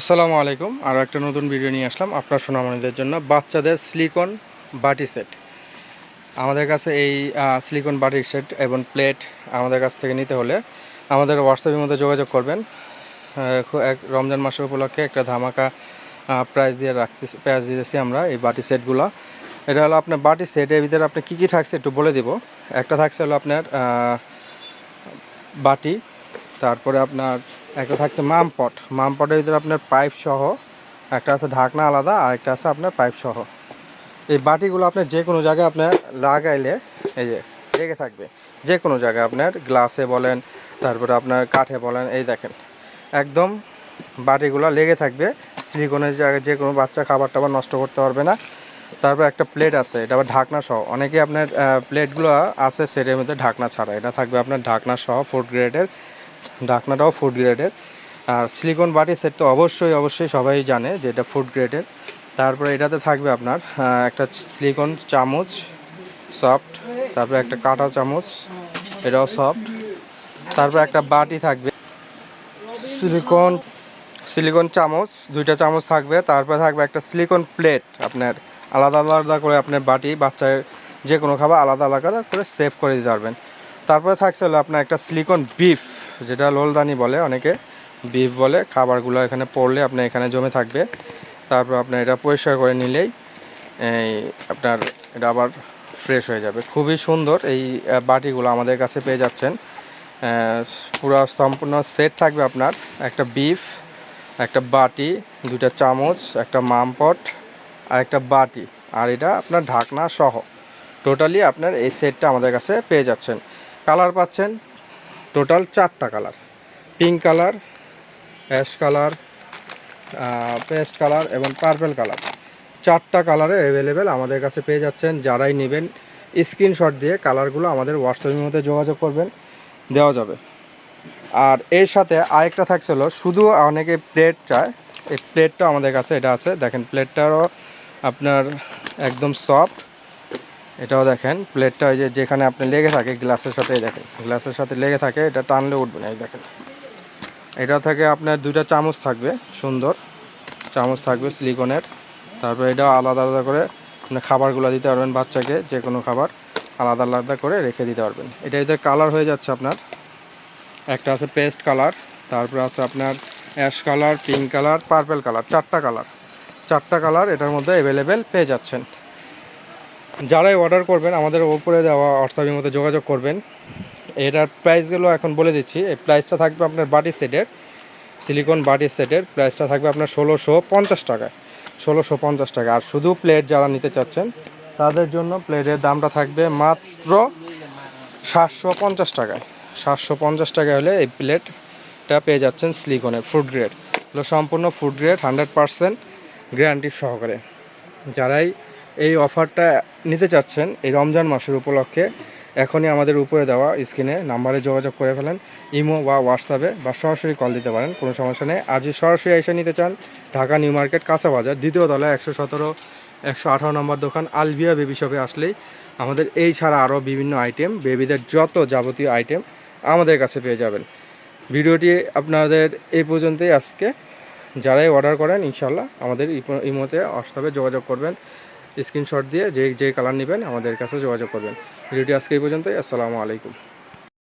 আসসালামু আলাইকুম। আরও একটা নতুন ভিডিও নিয়ে আসলাম আপনার সোনামণিদের জন্য বাচ্চাদের সিলিকন বাটি সেট আমাদের কাছে এই সিলিকন বাটি সেট এবং প্লেট আমাদের কাছ থেকে নিতে হলে আমাদের হোয়াটসঅ্যাপের মধ্যে যোগাযোগ করবেন। এক রমজান মাসের উপলক্ষে একটা ধামাকা প্রাইস দিয়ে রাখতে প্রাইস দিতেছি আমরা এই বাটি সেটগুলো এটা হলো আপনার বাটি সেট এর ভিতরে আপনি কী কী থাকছে একটু বলে দিব। একটা থাকছে হলো আপনার বাটি, তারপরে আপনার একটা থাকছে মামপট। মামপটের ভিতরে আপনার পাইপ সহ, একটা আছে ঢাকনা আলাদা, আর একটা আছে আপনার পাইপ সহ। এই বাটিগুলো আপনার যে কোনো জায়গায় আপনার লাগাইলে, এই যে লেগে থাকবে। যে কোনো জায়গায় আপনার গ্লাসে বলেন, তারপরে আপনার কাঠে বলেন, এই দেখেন। একদম বাটিগুলো লেগে থাকবে। সিলিকনের জায়গায় যে কোনো বাচ্চা খাবার টাবার নষ্ট করতে পারবে না। তারপর একটা প্লেট আছে, এটা আবার ঢাকনা সহ। অনেকে আপনার প্লেটগুলো আছে, সেটের মধ্যে ঢাকনা ছাড়া। এটা থাকবে আপনার ঢাকনা সহ ফুড গ্রেডের ঢাকনাটাও ফুড গ্রেডের আর সিলিকন বাটি সেট তো অবশ্যই অবশ্যই সবাই জানে যে এটা ফুড গ্রেডের তারপরে এটাতে থাকবে আপনার একটা সিলিকন চামচ সফট তারপরে একটা কাটা চামচ, এটাও সফট তারপর একটা বাটি থাকবে সিলিকন সিলিকন চামচ, দুইটা চামচ থাকবে। তারপরে থাকবে একটা সিলিকন প্লেট আপনার আলাদা আলাদা করে আপনার বাটি, বাচ্চার যে কোনো খাবার আলাদা আলাদা করে সেভ করে দিতে পারবেন। তারপরে থাকছে হলো আপনার একটা সিলিকন বিফ যেটা লোলদানি বলে, অনেকে বিফ বলে, খাবারগুলো এখানে পড়লে আপনার এখানে জমে থাকবে। তারপর আপনার এটা পরিষ্কার করে নিলেই এই আপনার এটা আবার ফ্রেশ হয়ে যাবে। খুবই সুন্দর এই বাটিগুলো আমাদের কাছে পেয়ে যাচ্ছেন। পুরো সম্পূর্ণ সেট থাকবে আপনার। একটা বিফ একটা বাটি, দুইটা চামচ, একটা মামপট, আর একটা বাটি। আর এটা আপনার ঢাকনা সহ। টোটালি আপনার এই সেটটা আমাদের কাছে পেয়ে যাচ্ছেন। কালার পাচ্ছেন টোটাল চারটা colour pink colour ash colour paste colour এবং পার্পেল কালার চারটা কালারে অ্যাভেলেবেল আমাদের কাছে পেয়ে যাচ্ছেন। যারাই নেবেন স্ক্রিনশট দিয়ে কালারগুলো আমাদের হোয়াটসঅ্যাপের মধ্যে যোগাযোগ করবেন, দেওয়া যাবে। আর এর সাথে আরেকটা থাকছিল শুধু অনেকে প্লেট চায়, এই প্লেটটা আমাদের কাছে এটা আছে। দেখেন প্লেটটারও আপনার একদম সফট এটাও দেখেন প্লেটটা ওই যে যেখানে আপনি লেগে থাকে গ্লাসের সাথে দেখেন। গ্লাসের সাথে লেগে থাকে, এটা টানলে উঠবে না, এই দেখেন। এটা থেকে আপনার দুইটা চামচ থাকবে, সুন্দর। চামচ থাকবে সিলিকনের তারপর এটা আলাদা আলাদা করে আপনি খাবারগুলো দিতে পারবেন বাচ্চাকে যে কোনো খাবার, আলাদা আলাদা করে রেখে দিতে পারবেন। এটা এদের কালার হয়ে যাচ্ছে আপনার। একটা আছে পেস্ট কালার তারপর আছে আপনার ash colour pink colour purple colour চারটা কালার চারটা কালার এটার মধ্যে অ্যাভেলেবেল পেয়ে যাচ্ছেন। যারাই অর্ডার করবেন, আমাদের ওপরে দেওয়া হোয়াটসঅ্যাপের মধ্যে যোগাযোগ করবেন। এটার প্রাইসগুলো এখন বলে দিচ্ছি। এই প্রাইসটা থাকবে আপনার বাটি সেটের সিলিকন বাটি সেটের প্রাইসটা থাকবে আপনার ষোলোশো পঞ্চাশ টাকায় ষোলোশো পঞ্চাশ টাকা। আর শুধু প্লেট যারা নিতে চাচ্ছেন, তাদের জন্য প্লেটের দামটা থাকবে মাত্র সাতশো পঞ্চাশ টাকায়। সাতশো পঞ্চাশ টাকা হলে এই প্লেটটা পেয়ে যাচ্ছেন সিলিকনে ফুড গ্রেড সম্পূর্ণ food grade hundred percent guarantee সহকারে। যারাই এই অফারটা নিতে চাচ্ছেন এই রমজান মাসের উপলক্ষে, এখনই আমাদের উপরে দেওয়া স্ক্রিনে নাম্বারে যোগাযোগ করে ফেলেন, ইমো বা হোয়াটসঅ্যাপে বা সরাসরি কল দিতে পারেন, কোনো সমস্যা নেই। আর যদি সরাসরি এসে নিতে চান, ঢাকা নিউ মার্কেট কাঁচা বাজার, দ্বিতীয় তলা একশো সতেরো, একশো আঠারো নম্বর দোকান, আলভিয়া বেবি শপে আসলেই আমাদের এই ছাড়া আরও বিভিন্ন আইটেম, বেবিদের যত যাবতীয় আইটেম আমাদের কাছে পেয়ে যাবেন। ভিডিওটি আপনাদের এই পর্যন্তই আজকে। যারাই অর্ডার করেন ইনশাল্লাহ আমাদের ইমোতে, হোয়াটসঅ্যাপে যোগাযোগ করবেন। স্ক্রিনশট দিয়ে যে যে কালার নেবেন আমাদের কাছে যোগাযোগ করবেন। ভিডিওটি আজকে এই পর্যন্তই। আসসালামু আলাইকুম।